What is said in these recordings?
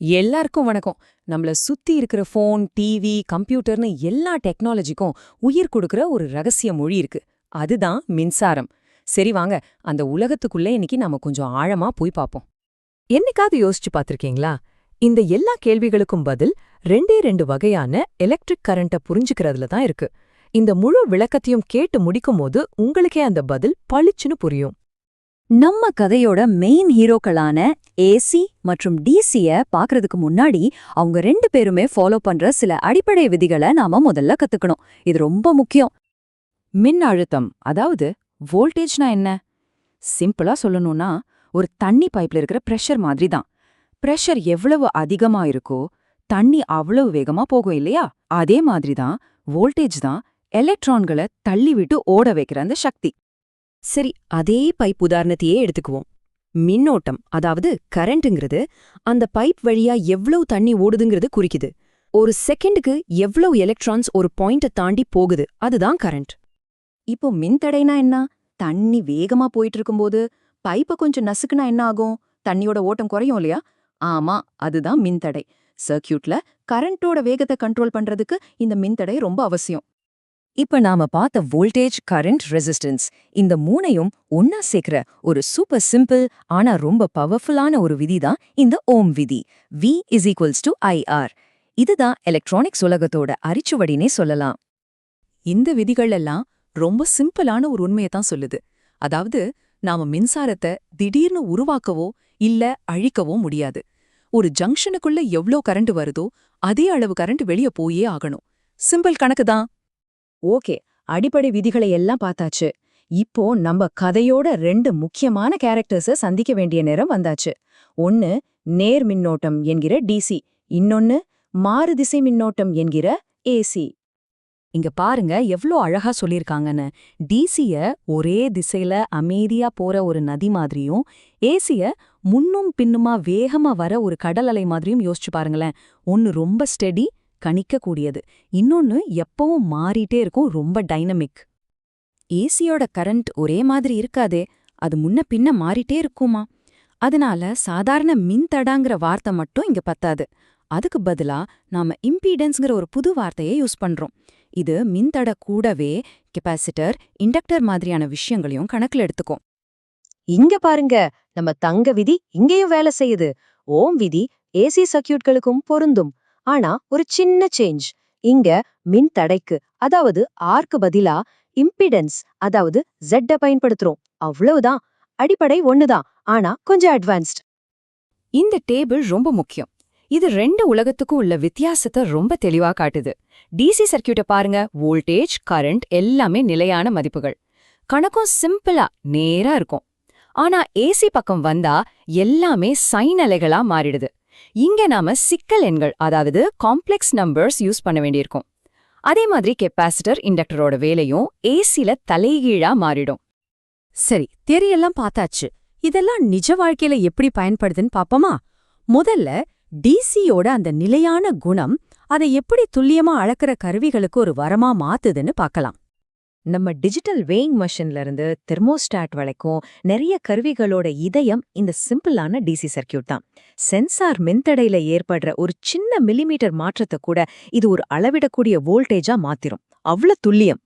எல்லாருக்கும் வணக்கம். நம்மள சுத்தி இருக்கிற ஃபோன் டிவி கம்ப்யூட்டர்னு எல்லா டெக்னாலஜிக்கும் உயிர் கொடுக்கிற ஒரு ரகசிய மொழி இருக்கு. அதுதான் மின்சாரம். சரி வாங்க அந்த உலகத்துக்குள்ள இன்னைக்கு நாம கொஞ்சம் ஆழமா போய் பார்ப்போம். என்னைக்காவது யோசிச்சு பார்த்திருக்கீங்களா? இந்த எல்லா கேள்விகளுக்கும் பதில் ரெண்டே ரெண்டு வகையான எலக்ட்ரிக் கரண்ட்டை புரிஞ்சுக்கிறதுல தான் இருக்கு. இந்த முழு விளக்கத்தையும் கேட்டு முடிக்கும் போது உங்களுக்கே அந்த பதில் பளிச்சுன்னு புரியும். நம்ம கதையோட மெயின் ஹீரோக்களான ஏசி மற்றும் டிசிய பாக்குறதுக்கு முன்னாடி அவங்க ரெண்டு பேருமே ஃபாலோ பண்ற சில அடிப்படை விதிகளை நாம முதல்ல கத்துக்கணும். இது ரொம்ப முக்கியம். மின் அழுத்தம் அதாவது வோல்டேஜ்னா என்ன? சிம்பிளா சொல்லணும்னா ஒரு தண்ணி பைப்ல இருக்கிற பிரஷர் மாதிரி தான் பிரஷர் எவ்வளவு அதிகமா இருக்கோ தண்ணி அவ்வளவு வேகமா போகும் இல்லையா? அதே மாதிரி தான் வோல்டேஜ் தான் எலக்ட்ரான்களை தள்ளிவிட்டு ஓட வைக்கிற அந்த சக்தி. சரி அதே பைப் உதாரணத்தையே எடுத்துக்குவோம். மின்னோட்டம் அதாவது கரண்ட்டுங்கிறது அந்த பைப் வழியா எவ்வளவு தண்ணி ஓடுதுங்கிறது குறிக்குது. ஒரு செகண்டுக்கு எவ்வளவு எலக்ட்ரான்ஸ் ஒரு பாயிண்ட்டை தாண்டி போகுது அதுதான் கரண்ட். இப்போ மின்தடைனா என்ன? தண்ணி வேகமா போயிட்டு இருக்கும்போது பைப்பை கொஞ்சம் நசுக்குனா என்ன ஆகும்? தண்ணியோட ஓட்டம் குறையும் இல்லையா? ஆமா அதுதான் மின்தடை. சர்க்கியூட்ல கரண்டோட வேகத்தை கண்ட்ரோல் பண்றதுக்கு இந்த மின்தடை ரொம்ப அவசியம். இப்ப நாம பார்த்த வோல்டேஜ் கரண்ட் ரெசிஸ்டன்ஸ் இந்த மூணையும் ஒன்னா சேர்க்கிற ஒரு சூப்பர் சிம்பிள் ஆனா ரொம்ப பவர்ஃபுல்லான ஒரு விதி தான் இந்த ஓம் விதி. V is equals to IR இதுதான் எலக்ட்ரானிக்ஸ் உலகத்தோட அரிச்சுவடினே சொல்லலாம். இந்த விதிகள் எல்லாம் ரொம்ப சிம்பிளான ஒரு உண்மையை தான் சொல்லுது. அதாவது நாம மின்சாரத்தை திடீர்னு உருவாக்கவோ இல்ல அழிக்கவோ முடியாது. ஒரு ஜங்ஷனுக்குள்ள எவ்ளோ கரண்ட் வருதோ அதே அளவு கரண்ட் வெளிய போயே ஆகணும். சிம்பிள் கணக்கு தான் ஓகே அடிப்படை விதிகளை எல்லாம் பார்த்தாச்சு. இப்போ நம்ம கதையோட ரெண்டு முக்கியமான கேரக்டர்ஸ சந்திக்க வேண்டிய நேரம் வந்தாச்சு. ஒன்னு நேர் மின்னோட்டம் என்கிற டிசி இன்னொன்னு மாறுதிசை மின்னோட்டம் என்கிற ஏசி இங்க பாருங்க எவ்ளோ அழகா சொல்லிருக்காங்கன்னு டிசிய ஒரே திசையில அமைதியா போற ஒரு நதி மாதிரியும் ஏசிய முன்னும் பின்னுமா வேகமா வர ஒரு கடல் அலை மாதிரியும் யோசிச்சு பாருங்களேன். ஒன்னு ரொம்ப ஸ்டெடி கணிக்கக்கூடியது. இன்னொன்னு எப்பவும் மாறிட்டே இருக்கும் ரொம்ப டைனமிக் ஏசியோட கரண்ட் ஒரே மாதிரி இருக்காதே அது முன்ன பின்ன மாறிட்டே இருக்குமா? அதனால சாதாரண மின்தடாங்கிற வார்த்தை மட்டும் இங்க பத்தாது. அதுக்கு பதிலா நாம இம்பீடன்ஸ்ங்கிற ஒரு புது வார்த்தையை யூஸ் பண்றோம். இது மின்தட கூடவே கெப்பாசிட்டர் இண்டக்டர் மாதிரியான விஷயங்களையும் கணக்குல எடுத்துக்கும். இங்க பாருங்க நம்ம தங்க விதி இங்கேயும் வேலை செய்யுது. ஓம் விதி ஏசி சர்க்கியூட்களுக்கும் பொருந்தும். ஆனா ஒரு சின்ன சேஞ்ச் இங்க மின் தடைக்கு அதாவது ஆர்க்கு பதிலா இம்பிடன்ஸ் அதாவது ஜெட்ட பயன்படுத்துறோம். அவ்வளவுதான். அடிப்படை ஒண்ணுதான். ஆனா கொஞ்சம் அட்வான்ஸ்ட் இந்த டேபிள் ரொம்ப முக்கியம். இது ரெண்டு உலகத்துக்கும் உள்ள வித்தியாசத்தை ரொம்ப தெளிவா காட்டுது. டிசி சர்க்கியூட்டை பாருங்க. வோல்டேஜ் கரண்ட் எல்லாமே நிலையான மதிப்புகள். கணக்கும் சிம்பிளா நேரா இருக்கும். ஆனா ஏசி பக்கம் வந்தா எல்லாமே சைன் அலைகளா மாறிடுது. இங்க நாம சிக்கல் எண்கள் அதாவது காம்ப்ளெக்ஸ் நம்பர்ஸ் யூஸ் பண்ண வேண்டியிருக்கும். அதே மாதிரி கெப்பாசிட்டர் இண்டக்டரோட வேலையும் ஏசில தலைகீழா மாறிடும். சரி தெரியெல்லாம் பார்த்தாச்சு. இதெல்லாம் நிஜ வாழ்க்கையில எப்படி பயன்படுதுன்னு பாப்போமா முதல்ல டிசியோட அந்த நிலையான குணம் அதை எப்படி துல்லியமா அளக்கிற கருவிகளுக்கு ஒரு வரமா மாத்துதுன்னு பார்க்கலாம். நம்ம டிஜிட்டல் வேயிங் மெஷின்ல இருந்து தெர்மோஸ்டாட் வரைக்கும் நிறைய கருவிகளோட இதயம் இந்த சிம்பிளான டிசி சர்க்கியூட் தான். சென்சார் மின்தடையில ஏற்படுற ஒரு சின்ன மில்லிமீட்டர் மாற்றத்தை கூட இது ஒரு அளவிடக்கூடிய வோல்டேஜா மாத்திரும். அவ்வளவு துல்லியம்.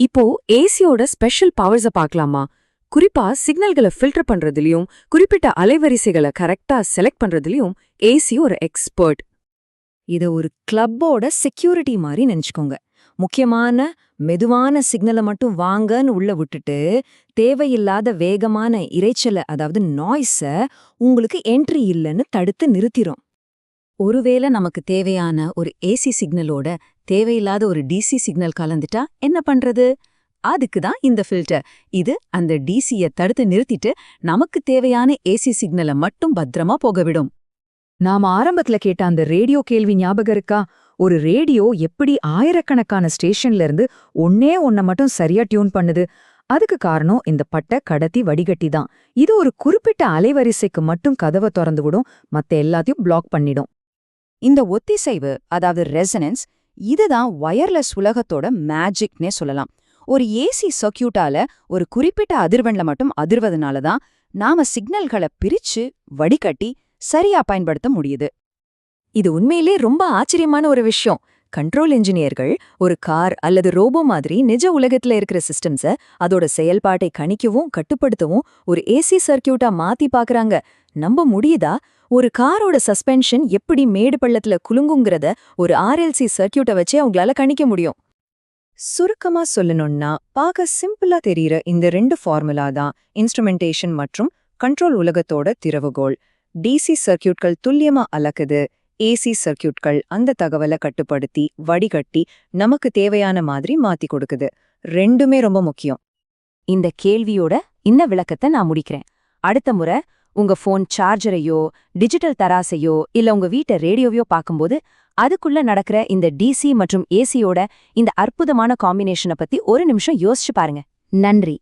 இப்போ ஏசியோட ஸ்பெஷல் பவர்ஸ பார்க்கலாமா? குறிப்பா சிக்னல்களை ஃபில்டர் பண்றதுலயும் குறிப்பிட்ட அலைவரிசைகளை கரெக்டா செலக்ட் பண்றதுலயும் ஏசி ஒரு எக்ஸ்பர்ட் இத ஒரு கிளப்போட செக்யூரிட்டி மாதிரி நினைச்சுக்கோங்க. முக்கியமான மெதுவான சிக்னலை மட்டும் வாங்கன்னு உள்ள விட்டுட்டு தேவையில்லாத வேகமான இறைச்சலை அதாவது நாய்ஸ உங்களுக்கு என்ட்ரி இல்லைன்னு தடுத்து நிறுத்திரும். ஒருவேளை நமக்கு தேவையான ஒரு ஏசி சிக்னலோட தேவையில்லாத ஒரு டிசி சிக்னல் கலந்துட்டா என்ன பண்றது? அதுக்கு தான் இந்த ஃபில்டர் இது அந்த டிசிய தடுத்து நிறுத்திட்டு நமக்கு தேவையான ஏசி சிக்னலை மட்டும் பத்திரமா போக விடும். நாம ஆரம்பத்துல கேட்ட அந்த ரேடியோ கேள்வி ஞாபகம் இருக்கா? ஒரு ரேடியோ எப்படி ஆயிரக்கணக்கான ஸ்டேஷன்ல இருந்து ஒன்னே ஒன்ன மட்டும் சரியா டியூன் பண்ணுது? அதுக்கு காரணம் இந்த பட்டை கடத்தி வடிகட்டி தான். இது ஒரு குறிப்பிட்ட அலைவரிசைக்கு மட்டும் கதவை திறந்து விடும். மத்த எல்லாத்தையும் பிளாக் பண்ணிடும். இந்த ஒத்திசைவு அதாவது ரெசனன்ஸ் இதுதான் வயர்லெஸ் உலகத்தோட மேஜிக்னே சொல்லலாம். ஒரு ஏசி சர்க்கியூட்டால ஒரு குறிப்பிட்ட அதிர்வெண்ல மட்டும் அதிர்வதனால தான் நாம சிக்னல்களை பிரிச்சு வடிகட்டி சரியா பயன்படுத்த முடியுது. இது உண்மையிலே ரொம்ப ஆச்சரியமான ஒரு விஷயம். கண்ட்ரோல் இன்ஜினியர்கள் ஒரு கார் அல்லது ரோபோ மாதிரி நிஜ உலகத்துல இருக்கிற சிஸ்டம்ஸ அதோட செயல்பாட்டை கணிக்கவும் கட்டுப்படுத்தவும் ஒரு ஏசி சர்க்கியூட்டா மாத்தி பாக்குறாங்க. நம்ப முடியுதா? ஒரு காரோட சஸ்பென்ஷன் எப்படி மேடு பள்ளத்துல குலுங்குங்கிறத ஒரு ஆர்எல்சி சர்க்கியூட்டை வச்சே அவங்களால கணிக்க முடியும். சுருக்கமா சொல்லணும்னா பார்க்க சிம்பிளா தெரியற இந்த ரெண்டு ஃபார்முலா தான் இன்ஸ்ட்ருமெண்டேஷன் மற்றும் கண்ட்ரோல் உலகத்தோட திறவுகோள். டிசி சர்க்கியூட்கள் துல்லியமா அளக்குது. ஏசி சர்க்கியூட்கள் அந்த தகவலை கட்டுப்படுத்தி வடிகட்டி நமக்கு தேவையான மாதிரி மாத்தி கொடுக்குது. ரெண்டுமே ரொம்ப முக்கியம். இந்த கேள்வியோட இந்த விளக்கத்தை நான் முடிக்கிறேன். அடுத்த முறை உங்க ஃபோன் சார்ஜரையோ டிஜிட்டல் தராசையோ இல்ல உங்க வீட்டை ரேடியோவையோ பார்க்கும்போது அதுக்குள்ள நடக்கிற இந்த டிசி மற்றும் ஏசியோட இந்த அற்புதமான காம்பினேஷனை பத்தி ஒரு நிமிஷம் யோசிச்சு பாருங்க. நன்றி.